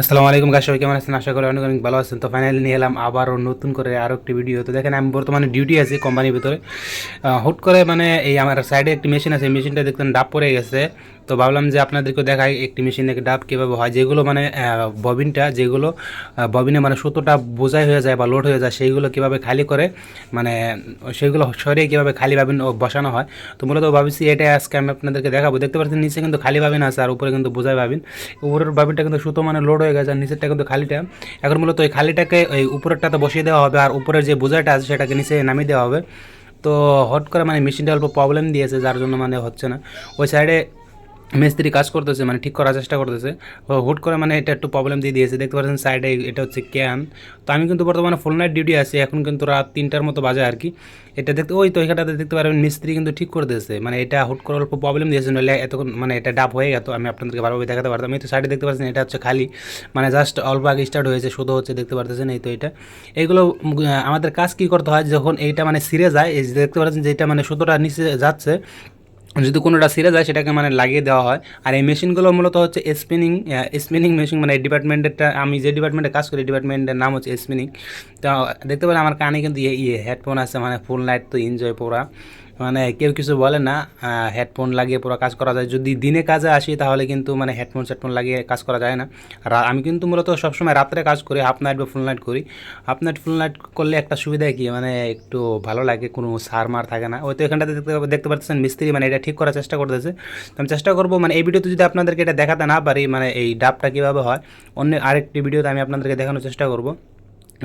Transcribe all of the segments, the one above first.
আসসালামু আলাইকুম গাছ কেমন আছেন? আশা করি অনেক অনেক ভালো আছেন। তো ফাইনালি নিয়ে এলাম আবারও নতুন করে আরও একটি ভিডিও তো দেখেন, আমি বর্তমানে ডিউটি আছি কোম্পানির ভিতরে। হুট করে মানে এই আমার সাইডে একটি মেশিন আছে। মেশিনটা দেখতেন ডাব পড়ে গেছে। তো ভাবলাম যে আপনাদেরকে দেখাই একটি মেশিনে ডাব, কীভাবে হয়? যেগুলো মানে ববিনটা, যেগুলো ববিনে মানে সুতোটা বোঝাই হয়ে যায় বা লোড হয়ে যায়, সেইগুলো কীভাবে খালি করে মানে সেইগুলো সরিয়ে কীভাবে খালি ভাবিন বসানো হয়? তো মূলত ভাবছি এটাই আজকে আমি আপনাদেরকে দেখাবো। দেখতে পাচ্ছেন, নিচে কিন্তু খালি ভাবিন আছে আর উপরে কিন্তু বোঝাই ভাবিন। উপরের বাবিনটা কিন্তু সুতো মানে লোড হয়ে গেছে আর নিচেরটা কিন্তু খালিটা। এখন মূলত ওই খালিটাকে ওই উপরেরটাতে বসিয়ে দেওয়া হবে আর উপরের যে বোঝাইটা আছে সেটাকে নিচে নামিয়ে দেওয়া হবে। তো হট করে মানে মেশিনটা অল্প প্রবলেম দিয়েছে, যার জন্য মানে হচ্ছে না। ওই সাইডে মিস্ত্রি কাজ করতেছে মানে ঠিক করার চেষ্টা করতেছে। হুট করে মানে এটা একটু প্রবলেম দিয়ে দিয়েছে। দেখতে পাচ্ছেন সাইডে এটা হচ্ছে ক্যান তো আমি কিন্তু বর্তমানে ফুল নাইট ডিউটি আছি, এখন কিন্তু রাত তিনটার মতো বাজে আর কি। এটা দেখতে, ওই তো এখানটাতে দেখতে পারবেন মিস্ত্রি কিন্তু ঠিক করে দিয়েছে। মানে এটা হুট করে অল্প প্রবলেম দিয়েছে, নইলে এতক্ষণ মানে এটা ডাব হয়ে গেত, আমি আপনাদেরকে ভালোভাবে দেখাতে পারতাম। আমি তো সাইডে দেখতে পাচ্ছেন, এটা হচ্ছে খালি। মানে জাস্ট অল্প আগে স্টার্ট হয়েছে, শুধু হচ্ছে দেখতে পারতেছেন এই তো এটা। এইগুলো আমাদের কাজ কী করতে হয়, যখন এইটা মানে সিরে যায়, এই দেখতে পাচ্ছেন যে এটা মানে সুতোটা নিচে যাচ্ছে যদি কোনোটা সিরে যায়, সেটাকে মানে লাগিয়ে দেওয়া হয়। আর এই মেশিনগুলো মূলত হচ্ছে স্পিনিং স্পিনিং মেশিন মানে এই ডিপার্টমেন্টেরটা আমি যে ডিপার্টমেন্টে কাজ করি ডিপার্টমেন্টের নাম হচ্ছে স্পিনিং তো দেখতে পেলে আমার কানে কিন্তু ইয়ে ইয়ে হেডফোন আছে মানে ফুল নাইট তো এনজয় পুরা। মানে কেউ কিছু বলে না হেডফোন লাগিয়ে পুরো কাজ করা যায়। যদি দিনে কাজে আসি, তাহলে কিন্তু মানে হেডফোন সেডফোন লাগিয়ে কাজ করা যায় না। আমি কিন্তু মূলত সবসময় রাত্রে কাজ করি হাফ নাইট বা ফুল নাইট করি। হাফ নাইট ফুল নাইট করলে একটা সুবিধা কি মানে একটু ভালো লাগে, কোনো সার মার থাকে না। ওই তো এখানটাতে দেখতে দেখতে পাচ্ছেন মিস্ত্রি মানে এটা ঠিক করার চেষ্টা করতেছে। তো আমি চেষ্টা করব মানে এই ভিডিওতে যদি আপনাদেরকে এটা দেখাতে না পারি মানে এই ডাবটা কীভাবে হয়, অন্য আরেকটি ভিডিওতে আমি আপনাদেরকে দেখানোর চেষ্টা করব।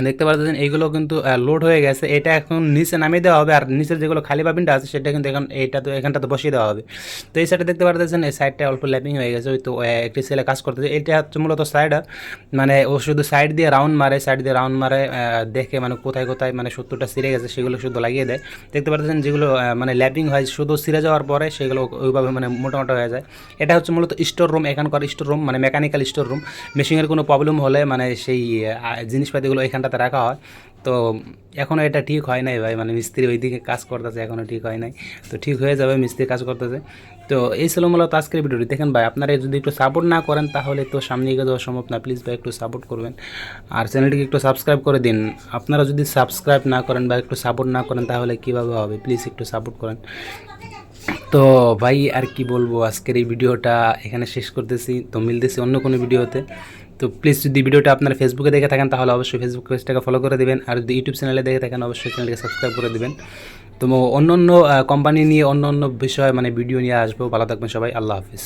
দেখতে পাচ্ছেন এইগুলো কিন্তু লোড হয়ে গেছে। এটা এখন নিচে নামিয়ে দেওয়া হবে, আর নিচের যেগুলো খালি বাবিনটা আছে, সেটা কিন্তু এখন এইটা তো এখানটাতে বসিয়ে দেওয়া হবে। তো এই সাইডে দেখতে পাচ্ছেন এই সাইডটা অল্প ল্যাপিং হয়ে গেছে। ওই তো একটি ছেলে কাজ করতেছে। এটা হচ্ছে মূলত সাইডার মানে ও শুধু সাইড দিয়ে রাউন্ড মারে সাইড দিয়ে রাউন্ড মারে দেখে মানে কোথায় কোথায় মানে সত্তরটা সিরে গেছে, সেগুলো শুধু লাগিয়ে দেয়। দেখতে পাচ্ছেন যেগুলো মানে ল্যাপিং হয়, শুধু সিরে যাওয়ার পরে সেগুলো ওইভাবে মানে মোটা মোটা হয়ে যায়। এটা হচ্ছে মূলত স্টোর রুম এখানকার স্টোর রুম মানে মেকানিক্যাল স্টোর রুম মেশিনের কোনো প্রবলেম হলে মানে সেই জিনিসপাতিগুলো জিনিসপাতিগুলো এখানটাতে রাখা হয়। তো এখনও এটা ঠিক হয় নাই ভাই মানে মিস্ত্রি ওইদিকে কাজ করতেছে এখনও ঠিক হয় নাই। তো ঠিক হয়ে যাবে, মিস্ত্রি কাজ করতেছে। তো এই ছিল মূলত আজকের ভিডিওটি। দেখেন ভাই, আপনারা যদি একটু সাপোর্ট না করেন, তাহলে তো সামনে এগিয়ে যাওয়া সম্ভব না। প্লিজ ভাই, একটু সাপোর্ট করবেন। আর চ্যানেলটিকে একটু সাবস্ক্রাইব করে দিন। আপনারা যদি সাবস্ক্রাইব না করেন বা একটু সাপোর্ট না করেন, তাহলে কীভাবে হবে? প্লিজ একটু সাপোর্ট করেন। তো ভাই, আর কি বলব? আজকের এই ভিডিওটা এখানে শেষ করতেছি। তো মিলতেছি অন্য কোনো ভিডিওতে। তো প্লিজ যদি ভিডিওটা আপনার ফেসবুকে দেখে থাকেন, তাহলে অবশ্যই ফেসবুক পেজটাকে ফলো করে দেবেন। আর যদি ইউটিউব চ্যানেলে দেখে থাকেন, অবশ্যই চ্যানেলকে সাবস্ক্রাইব করে দেবেন। তো অন্য অন্য কোম্পানি নিয়ে অন্য অন্য বিষয়ে মানে ভিডিও নিয়ে আসব। ভালো থাকবেন সবাই। আল্লাহ হাফিজ।